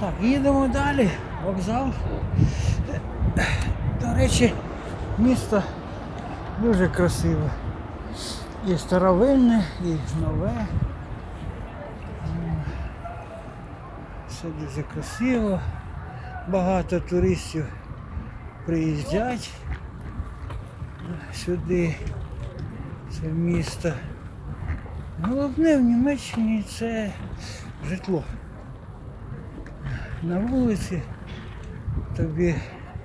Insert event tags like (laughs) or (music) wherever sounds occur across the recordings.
Так, їдемо далі. Вокзал. До речі, місто дуже красиве. І старовинне, і нове. Все дуже красиво. Багато туристів приїздять сюди, це місто. Головне в Німеччині це житло. На вулиці тобі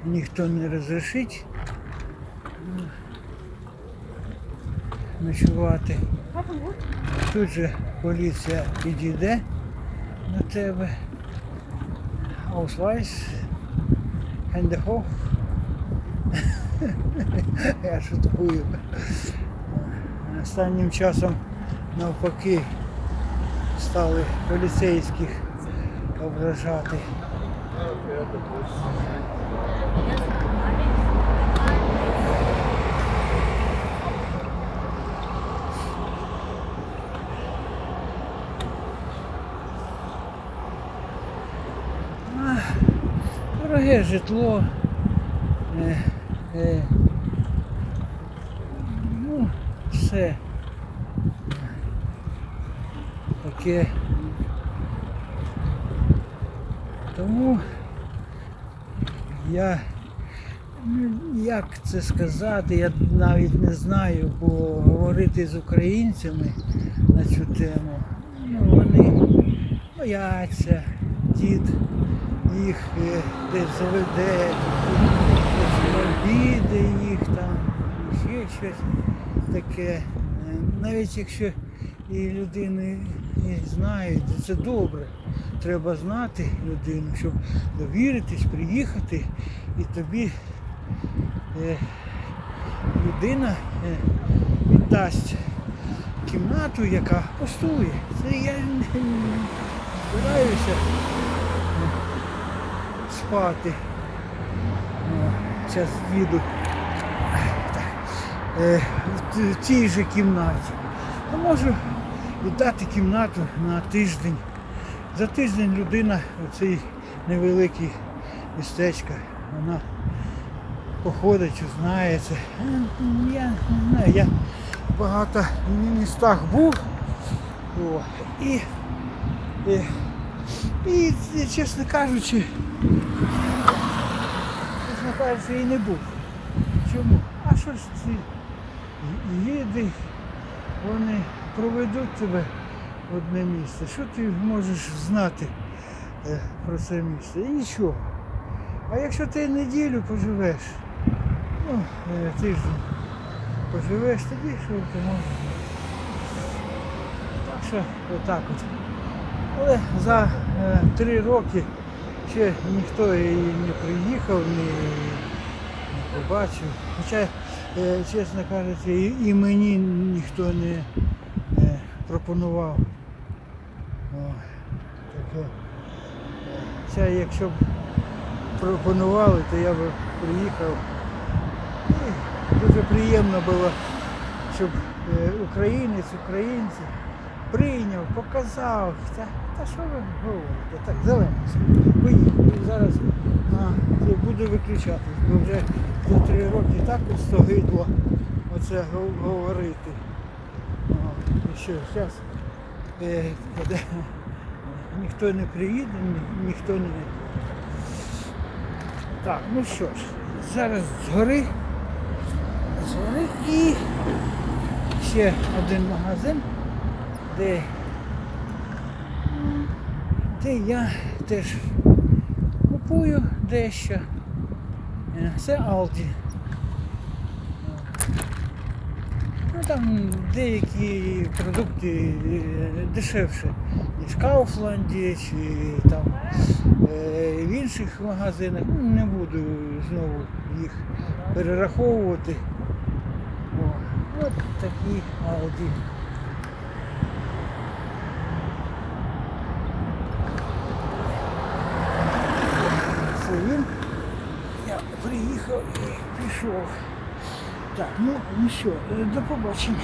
ніхто не розрішить ночувати. Тут же поліція підійде на тебе. Ausweis, (laughs) Hände. Я шуткую. Останнім часом навпаки стали поліцейських ображати. Дороге житло. Е, е, ну, все. Таке. Тому я ну, як це сказати, я навіть не знаю, бо говорити з українцями на цю тему, ну, вони бояться, дід їх е, десь заведе, обіде їх там, ще щось таке. Е, Навіть якщо і людини і знають, це добре. Треба знати людину, щоб довіритись, приїхати і тобі е, людина е, віддасть кімнату, яка пустує. Це я не збираюся е, спати. Зараз їду е, в тій же кімнаті. А можу віддати кімнату на тиждень. За тиждень людина оцей невеликий містечко, вона походить, знає це. Е, Я не я в містах був. О, і, і, і, чесно кажучи, чесно кажучи, і не був. Чому? А що ж ці їди, вони проведуть тебе в одне місце. Що ти можеш знати е, про це місце? І нічого. А якщо ти неділю поживеш, ну, е, тиждень поживеш, тоді що ти можеш. Так що отак от. Але за е, три роки ще ніхто і не приїхав, ні, не побачив. Хоча, чесно кажучи, і, мені ніхто не е, пропонував. О. Е, якщо б пропонували, то я б приїхав. Дуже приємно було, щоб е, українець, українці прийняв, показав. Та, та що ви говорите? Так, зелений. Поїхали. Зараз а, буду виключати, бо вже три роки так от стогидло оце говорити. І що, зараз ніхто не приїде, ні- ніхто не. Так, ну що ж, зараз згори, згори і ще один магазин, де, де я теж купую дещо. Е, Це Aldi. Ну там деякі продукти е, дешевше, ніж Кауфланді чи там е, в інших магазинах. Ну, Не буду знову їх перераховувати. О, от такі Aldi. Це він. Я приїхав і пішов. Так, ну, ну що, е, до побачення.